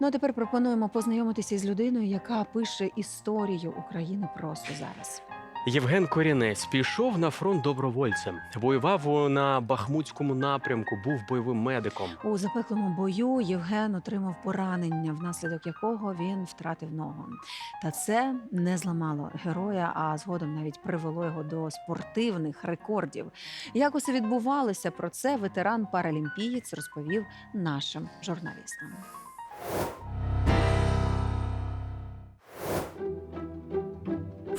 Ну а тепер пропонуємо познайомитися із людиною, яка пише історію України просто зараз. Євген Корінець пішов на фронт добровольцем, воював на Бахмутському напрямку, був бойовим медиком. У запеклому бою Євген отримав поранення, внаслідок якого він втратив ногу. Та це не зламало героя, а згодом навіть привело його до спортивних рекордів. Як усе відбувалося про це, ветеран паралімпієць розповів нашим журналістам.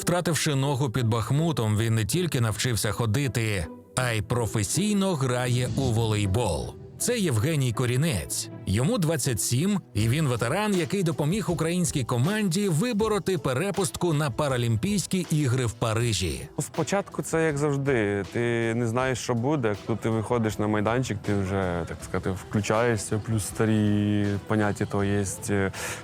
Втративши ногу під Бахмутом, він не тільки навчився ходити, а й професійно грає у волейбол. Це Євгеній Корінець. Йому 27, і він ветеран, який допоміг українській команді вибороти перепустку на Паралімпійські ігри в Парижі. Спочатку це як завжди. Ти не знаєш, що буде. Коли ти виходиш на майданчик, ти вже так сказати включаєшся. Плюс старі поняття то є,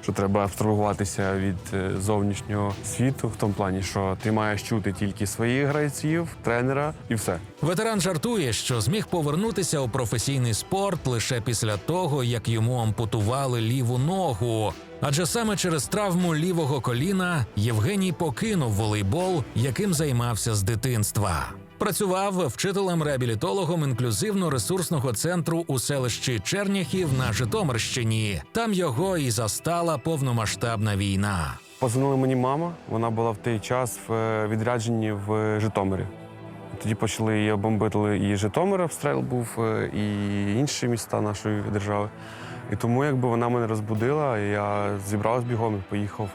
що треба абстрагуватися від е, зовнішнього світу, в тому плані, що ти маєш чути тільки своїх гравців, тренера і все. Ветеран жартує, що зміг повернутися у професійний спорт лише після того, як йому ампутували ліву ногу. Адже саме через травму лівого коліна Євгеній покинув волейбол, яким займався з дитинства. Працював вчителем-реабілітологом інклюзивно-ресурсного центру у селищі Черняхів на Житомирщині. Там його і застала повномасштабна війна. Позвонила мені мама. Вона була в той час в е, відрядженні в Житомирі. Тоді почали її бомбити і Житомир обстріл був, е, і інші міста нашої держави. І тому, якби вона мене розбудила, я зібрався бігом і поїхав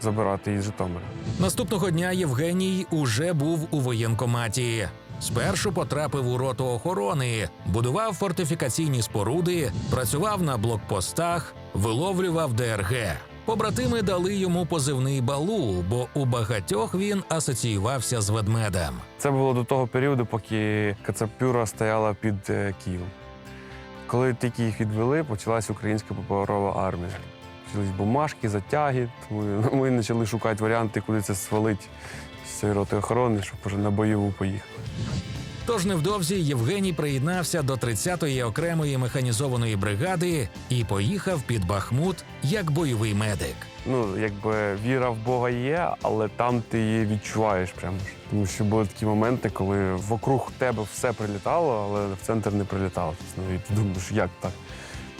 забирати її з Житомира. Наступного дня Євгеній уже був у воєнкоматі. Спершу потрапив у роту охорони, будував фортифікаційні споруди, працював на блокпостах, виловлював ДРГ. Побратими дали йому позивний балу, бо у багатьох він асоціювався з ведмедем. Це було до того періоду, поки Кацапюра стояла під е, Києвом. Коли тільки їх відвели, почалась українська паперова армія. Почались бумажки, затяги. Тому ми почали шукати варіанти, куди це свалити з цієї роти охорони, щоб вже на бойову поїхати. Тож невдовзі Євгеній приєднався до 30-ї окремої механізованої бригади і поїхав під Бахмут як бойовий медик. Ну, якби віра в Бога є, але там ти її відчуваєш прямо. Тому що були такі моменти, коли вокруг тебе все прилітало, але в центр не прилітало. Чесно. І ти думаєш, як так?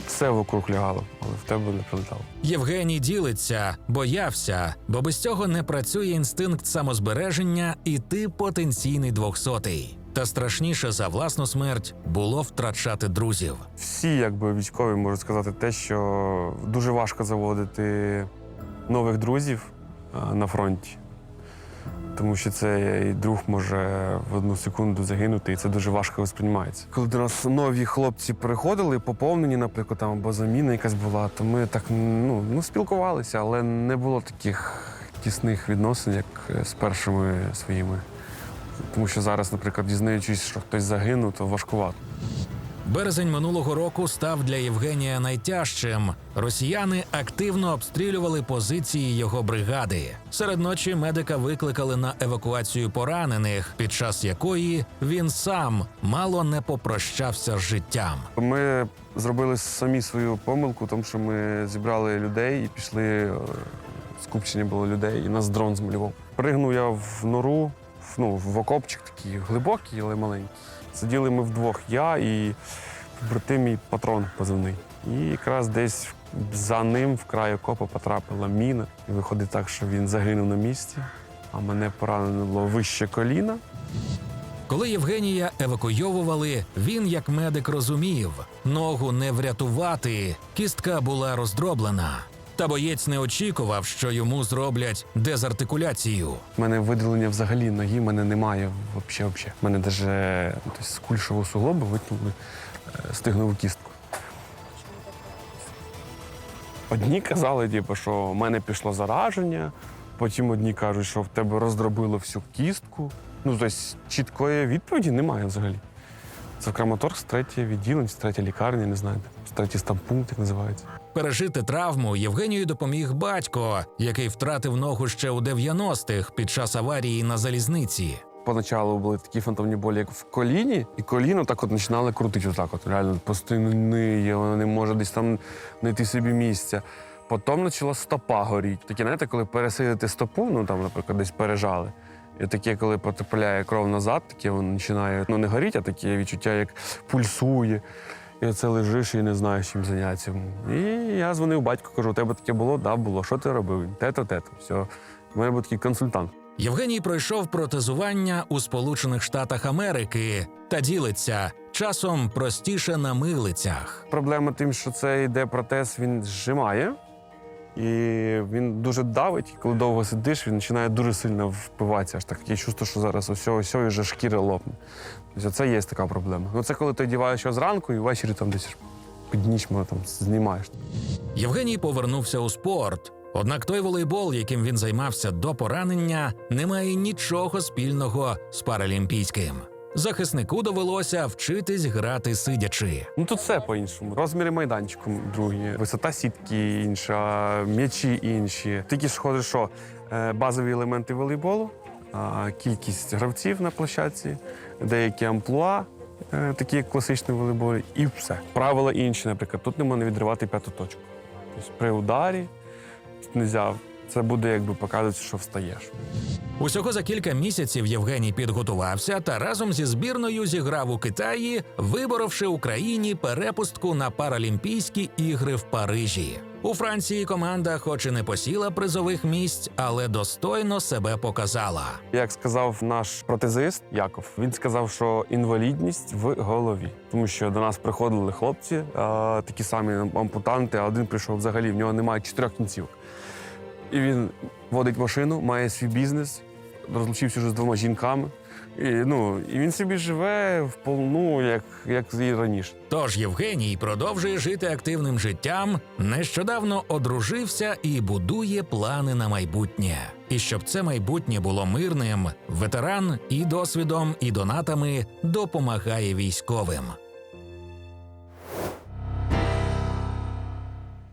Все вокруг лягало, але в тебе не прилітало. Євгеній ділиться, боявся, бо без цього не працює інстинкт самозбереження, і ти потенційний двохсотий. Та страшніше за власну смерть було втрачати друзів. Всі, якби військові, можуть сказати те, що дуже важко заводити нових друзів на фронті. Тому що це і друг може в одну секунду загинути, і це дуже важко восприймається. Коли до нас нові хлопці приходили, поповнені, наприклад, там або заміна якась була, то ми так ну, ну спілкувалися, але не було таких тісних відносин, як е, з першими своїми. Тому що зараз, наприклад, дізнаючись, що хтось загинув, то важкувато. Березень минулого року став для Євгенія найтяжчим. Росіяни активно обстрілювали позиції його бригади. Серед ночі медика викликали на евакуацію поранених, під час якої він сам мало не попрощався з життям. Ми зробили самі свою помилку, тому що ми зібрали людей і пішли. е, Скупчення було людей, і нас дрон змалював. Пригнув я в нору, ну, в окопчик такий глибокий, але маленький. Сиділи ми вдвох, я і брати мій патрон позивний. І якраз десь за ним в край окопа потрапила міна. І виходить так, що він загинув на місці, а мене поранено було вище коліна. Коли Євгенія евакуйовували, він як медик розумів, ногу не врятувати, кістка була роздроблена. Та боєць не очікував, що йому зроблять дезартикуляцію. У мене видалення взагалі ноги, мене немає взагалі. У мене навіть тобто, з кульшового суглобу витягнули е, стигнову кістку. Одні казали, типу, що в мене пішло зараження, потім одні кажуть, що в тебе роздробило всю кістку. Ну, тобто чіткої відповіді немає взагалі. Це в Краматорськ, третє відділення, третя лікарня, не знаю, третій стампункт, як називається. Пережити травму Євгенію допоміг батько, який втратив ногу ще у 90-х під час аварії на залізниці. поначалу були такі фантомні болі, як в коліні, і коліно так от починали крутити. Отак от реально постійно воно не може десь там знайти собі місця. Потім почала стопа горіти. Таке, знаєте, коли пересидити стопу, ну там, наприклад, десь пережали. І таке, коли потрапляє кров назад, таке воно починає ну не горіти, а таке відчуття, як пульсує. І оце лежиш і не знаєш, чим зайнятися. І я дзвонив батьку, кажу, у тебе таке було? Да, було. Що ти робив? Те-то, те-то. Все. У мене був такий консультант. Євгеній пройшов протезування у Сполучених Штатах Америки та ділиться часом простіше на милицях. Проблема тим, що це йде протез, він зжимає. І він дуже давить, коли довго сидиш, він починає дуже сильно впиватися. Аж так таке чувство, що зараз ось і вже шкіра лопне. Тобто це є така проблема. Ну це коли ти його зранку і ввечері там десь під ніч там знімаєш. Євгеній повернувся у спорт. Однак той волейбол, яким він займався до поранення, не має нічого спільного з паралімпійським. Захиснику довелося вчитись грати сидячи. Ну тут все по-іншому. Розміри майданчику другі, висота сітки інша, м'ячі інші. Тільки ж ходить, що е, базові елементи волейболу, кількість гравців на площадці, деякі амплуа, такі як класичний волейбол, і все. Правила інші, наприклад, тут не можна відривати п'яту точку. Тобто при ударі не можна. Це буде якби показувати, що встаєш. Усього за кілька місяців Євгеній підготувався та разом зі збірною зіграв у Китаї, виборовши Україні перепустку на Паралімпійські ігри в Парижі. У Франції команда, хоч і не посіла призових місць, але достойно себе показала. Як сказав наш протезист Яков, він сказав, що інвалідність в голові, тому що до нас приходили хлопці, а, такі самі ампутанти, а один прийшов взагалі, в нього немає чотирьох кінцівок. І він водить машину, має свій бізнес, розлучився вже з двома жінками. І, ну, і він собі живе в полну, як, як і раніше. Тож Євгеній продовжує жити активним життям, нещодавно одружився і будує плани на майбутнє. І щоб це майбутнє було мирним, ветеран і досвідом, і донатами допомагає військовим.